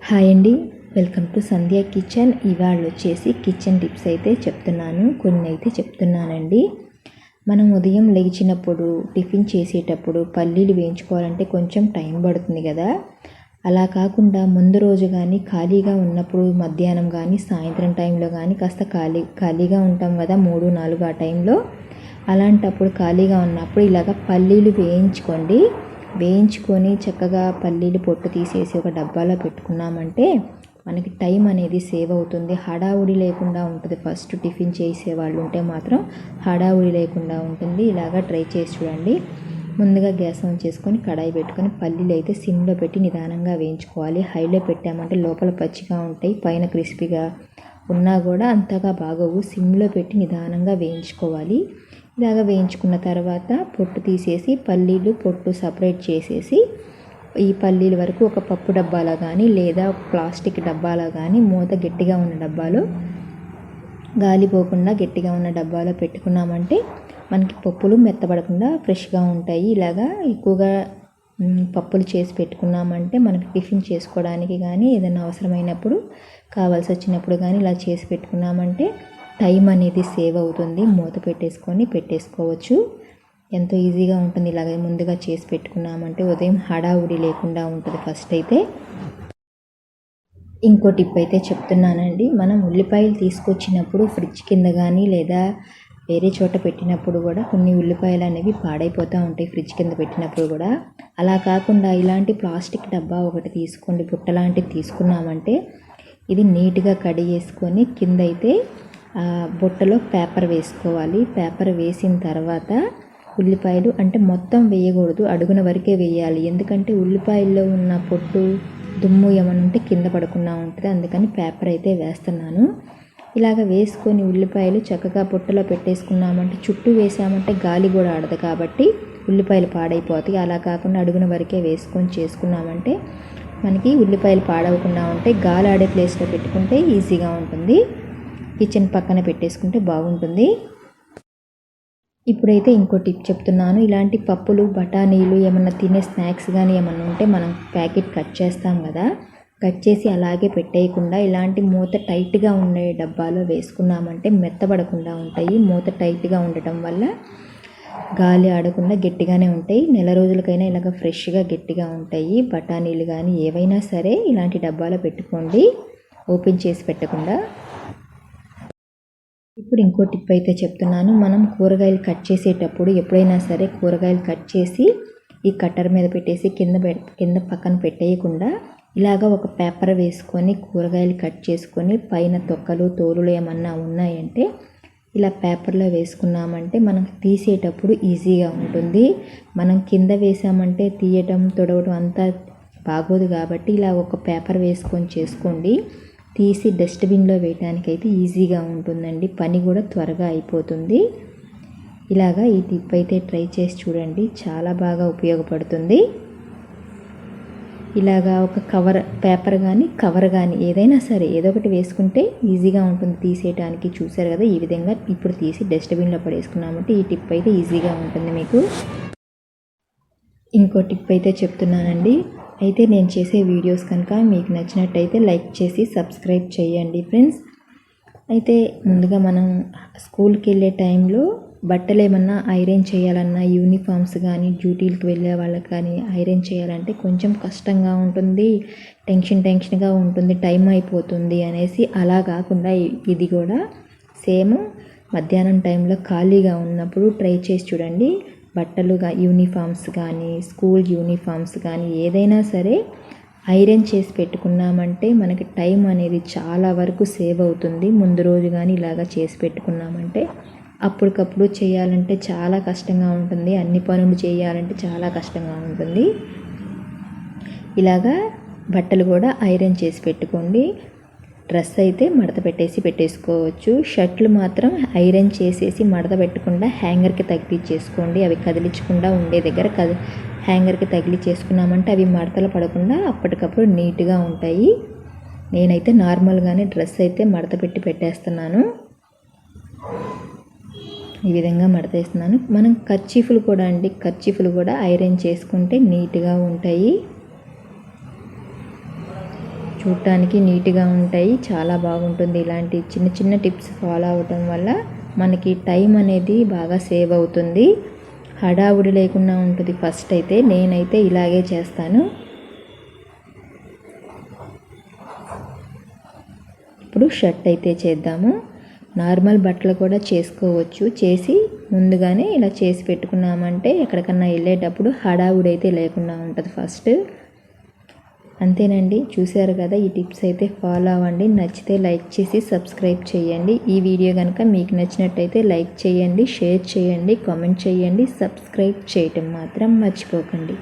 Hi అండి. Welcome to Sandhya kitchen. ఇవాళ వచ్చేసి కిచెన్ టిప్స్ అయితే చెప్తున్నాను. కొన్ని అయితే చెప్తున్నానండి. మనం ఉదయం లేచినప్పుడు టిఫిన్ చేసేటప్పుడు పల్లీలు వేయించుకోవాలంటే కొంచెం టైం పడుతుంది కదా. అలా కాకుండా ముందు రోజు కానీ ఖాళీగా ఉన్నప్పుడు మధ్యాహ్నం కానీ సాయంత్రం టైంలో కానీ కాస్త ఖాళీ ఖాళీగా ఉంటాం కదా మూడు నాలుగు ఆ టైంలో. అలాంటప్పుడు ఖాళీగా ఉన్నప్పుడు ఇలాగ పల్లీలు వేయించుకోండి. వేయించుకొని చక్కగా పల్లీలు పొట్టు తీసేసి ఒక డబ్బాలో పెట్టుకున్నామంటే మనకి టైం అనేది సేవ్ అవుతుంది. హడావుడి లేకుండా ఉంటుంది. ఫస్ట్ టిఫిన్ చేసే వాళ్ళు ఉంటే మాత్రం హడావుడి లేకుండా ఉంటుంది. ఇలాగా ట్రై చేసి చూడండి. ముందుగా గ్యాస్ ఆన్ చేసుకొని కడాయి పెట్టుకొని పల్లీలు అయితే సిమ్లో పెట్టి నిదానంగా వేయించుకోవాలి. హైలో పెట్టామంటే లోపల పచ్చిగా ఉంటాయి. పైన క్రిస్పీగా ఉన్నా కూడా అంతగా బాగోవు. సిమ్లో పెట్టి నిదానంగా వేయించుకోవాలి. ఇలాగ వేయించుకున్న తర్వాత పొట్టు తీసేసి పల్లీలు పొట్టు సపరేట్ చేసేసి ఈ పల్లీల వరకు ఒక పప్పు డబ్బాలో కానీ లేదా ఒక ప్లాస్టిక్ డబ్బాలో కానీ మూత గట్టిగా ఉన్న డబ్బాలో గాలిపోకుండా గట్టిగా ఉన్న డబ్బాలో పెట్టుకున్నామంటే మనకి పప్పులు మెత్తబడకుండా ఫ్రెష్గా ఉంటాయి. ఇలాగా ఎక్కువగా పప్పులు చేసి పెట్టుకున్నామంటే మనకి టిఫిన్ చేసుకోవడానికి కానీ ఏదైనా అవసరమైనప్పుడు కావాల్సి వచ్చినప్పుడు కానీ ఇలా చేసి పెట్టుకున్నామంటే టైం అనేది సేవ్ అవుతుంది. మూత పెట్టేసుకొని పెట్టేసుకోవచ్చు. ఎంతో ఈజీగా ఉంటుంది. ఇలాగే ముందుగా చేసి పెట్టుకున్నామంటే ఉదయం హడావుడి లేకుండా ఉంటుంది ఫస్ట్ అయితే. ఇంకో టిప్ అయితే చెప్తున్నానండి. మనం ఉల్లిపాయలు తీసుకొచ్చినప్పుడు ఫ్రిడ్జ్ కింద కానీ లేదా వేరే చోట పెట్టినప్పుడు కూడా కొన్ని ఉల్లిపాయలు అనేవి పాడైపోతూ ఉంటాయి ఫ్రిడ్జ్ కింద పెట్టినప్పుడు కూడా. అలా కాకుండా ఇలాంటి ప్లాస్టిక్ డబ్బా ఒకటి తీసుకోండి. బుట్ట లాంటిది తీసుకున్నామంటే ఇది నీట్గా కడిగేసుకొని కింద అయితే బుట్టలో పేపర్ వేసుకోవాలి. పేపర్ వేసిన తర్వాత ఉల్లిపాయలు అంటే మొత్తం వేయకూడదు. అడుగున వరకే వేయాలి. ఎందుకంటే ఉల్లిపాయల్లో ఉన్న పొట్టు దుమ్ము ఏమైనా ఉంటే కింద పడకుండా ఉంటుంది. అందుకని పేపర్ అయితే వేస్తున్నాను. ఇలాగ వేసుకొని ఉల్లిపాయలు చక్కగా పొట్టలో పెట్టేసుకున్నామంటే చుట్టూ వేసామంటే గాలి కూడా ఆడదు కాబట్టి ఉల్లిపాయలు పాడైపోతాయి. అలా కాకుండా అడుగున వరకే వేసుకొని చేసుకున్నామంటే మనకి ఉల్లిపాయలు పాడవకుండా ఉంటే గాలి ఆడే ప్లేస్లో పెట్టుకుంటే ఈజీగా ఉంటుంది. కిచెన్ పక్కన పెట్టేసుకుంటే బాగుంటుంది. ఇప్పుడైతే ఇంకో టిప్ చెప్తున్నాను. ఇలాంటి పప్పులు బఠానీలు ఏమన్నా తినే స్నాక్స్ కానీ ఏమన్నా ఉంటే మనం ప్యాకెట్ కట్ చేస్తాం కదా. కట్ చేసి అలాగే పెట్టేయకుండా ఇలాంటి మూత టైట్గా ఉండే డబ్బాలో వేసుకున్నామంటే మెత్తబడకుండా ఉంటాయి. మూత టైట్గా ఉండటం వల్ల గాలి ఆడకుండా గట్టిగానే ఉంటాయి. నెల రోజులకైనా ఇలాగ ఫ్రెష్గా గట్టిగా ఉంటాయి. బఠానీలు కానీ ఏవైనా సరే ఇలాంటి డబ్బాలో పెట్టుకోండి. ఓపెన్ చేసి పెట్టకుండా ఇప్పుడు ఇంకో టిప్ అయితే చెప్తున్నాను. మనం కూరగాయలు కట్ చేసేటప్పుడు ఎప్పుడైనా సరే కూరగాయలు కట్ చేసి ఈ కట్టర్ మీద పెట్టేసి కింద కింద పక్కన పెట్టేయకుండా ఇలాగ ఒక పేపర్ వేసుకొని కూరగాయలు కట్ చేసుకొని పైన తొక్కలు తోలులు ఏమన్నా ఉన్నాయంటే ఇలా పేపర్లో వేసుకున్నామంటే మనం తీసేటప్పుడు ఈజీగా ఉంటుంది. మనం కింద వేసామంటే తీయటం తొడవడం అంతా బాగోదు కాబట్టి ఇలా ఒక పేపర్ వేసుకొని చేసుకోండి. తీసి డస్ట్బిన్లో వేయడానికి అయితే ఈజీగా ఉంటుందండి. పని కూడా త్వరగా అయిపోతుంది. ఇలాగా ఈ టిప్ అయితే ట్రై చేసి చూడండి. చాలా బాగా ఉపయోగపడుతుంది. ఇలాగా ఒక కవర్ పేపర్ కానీ కవర్ కానీ ఏదైనా సరే ఏదో ఒకటి వేసుకుంటే ఈజీగా ఉంటుంది తీసేయడానికి చూసారు కదా ఈ విధంగా ఇప్పుడు తీసి డస్ట్బిన్లో పడేసుకున్నామంటే ఈ టిప్ అయితే ఈజీగా ఉంటుంది మీకు. ఇంకో టిప్ అయితే చెప్తున్నానండి. అయితే నేను చేసే వీడియోస్ కనుక మీకు నచ్చినట్టయితే లైక్ చేసి సబ్స్క్రైబ్ చేయండి ఫ్రెండ్స్. అయితే ముందుగా మనం స్కూల్కి వెళ్ళే టైంలో బట్టలు ఏమన్నా ఐరన్ చేయాలన్నా యూనిఫామ్స్ కానీ డ్యూటీలకు వెళ్ళే వాళ్ళకి కానీ ఐరన్ చేయాలంటే కొంచెం కష్టంగా ఉంటుంది టెన్షన్ టెన్షన్గా ఉంటుంది టైం అయిపోతుంది అనేసి అలా కాకుండా ఇది కూడా సేమ్ మధ్యాహ్నం టైంలో ఖాళీగా ఉన్నప్పుడు ట్రై చేసి చూడండి. బట్టలు యూనిఫామ్స్ కానీ స్కూల్ యూనిఫామ్స్ కానీ ఏదైనా సరే ఐరన్ చేసి పెట్టుకున్నామంటే మనకి టైం అనేది చాలా వరకు సేవ్ అవుతుంది. ముందు రోజు కానీ ఇలాగా చేసి పెట్టుకున్నామంటే అప్పటికప్పుడు చేయాలంటే చాలా కష్టంగా ఉంటుంది. అన్ని పనులు చేయాలంటే చాలా కష్టంగా ఉంటుంది. ఇలాగా బట్టలు కూడా ఐరన్ చేసి పెట్టుకోండి. డ్రెస్ అయితే మడత పెట్టేసి పెట్టేసుకోవచ్చు. షర్ట్లు మాత్రం ఐరన్ చేసేసి మడత పెట్టకుండా హ్యాంగర్కి తగిలిచ్చేసుకోండి. అవి కదిలించకుండా ఉండే దగ్గర కది హ్యాంగర్కి తగిలిచ్చేసుకున్నామంటే అవి మడతలు పడకుండా అప్పటికప్పుడు నీట్గా ఉంటాయి. నేనైతే నార్మల్గానే డ్రెస్ అయితే మడత పెట్టి పెట్టేస్తున్నాను. ఈ విధంగా మడతేస్తున్నాను మనం కర్చీఫ్లు కూడా అండి కర్చీఫ్లు కూడా ఐరన్ చేసుకుంటే నీట్గా ఉంటాయి. చూడటానికి నీట్గా ఉంటాయి. చాలా బాగుంటుంది. ఇలాంటి చిన్న చిన్న టిప్స్ ఫాలో అవటం వల్ల మనకి టైం అనేది బాగా సేవ్ అవుతుంది. హడావుడి లేకుండా ఉంటుంది ఫస్ట్ అయితే. నేనైతే ఇలాగే చేస్తాను. ఇప్పుడు షర్ట్ అయితే చేద్దాము. నార్మల్ బట్టలు కూడా చేసుకోవచ్చు. చేసి ముందుగానే ఇలా చేసి పెట్టుకున్నామంటే ఎక్కడికన్నా వెళ్ళేటప్పుడు హడావుడి అయితే లేకుండా ఉంటుంది ఫస్ట్. అంతేనండి చూశారు కదా ఈ టిప్స్ అయితే ఫాలో అవ్వండి. నచ్చితే లైక్ చేసి సబ్స్క్రైబ్ చేయండి. ఈ వీడియో కనుక మీకు నచ్చినట్టయితే లైక్ చేయండి షేర్ చేయండి కామెంట్ చేయండి సబ్స్క్రైబ్ చేయటం మాత్రం మర్చిపోకండి.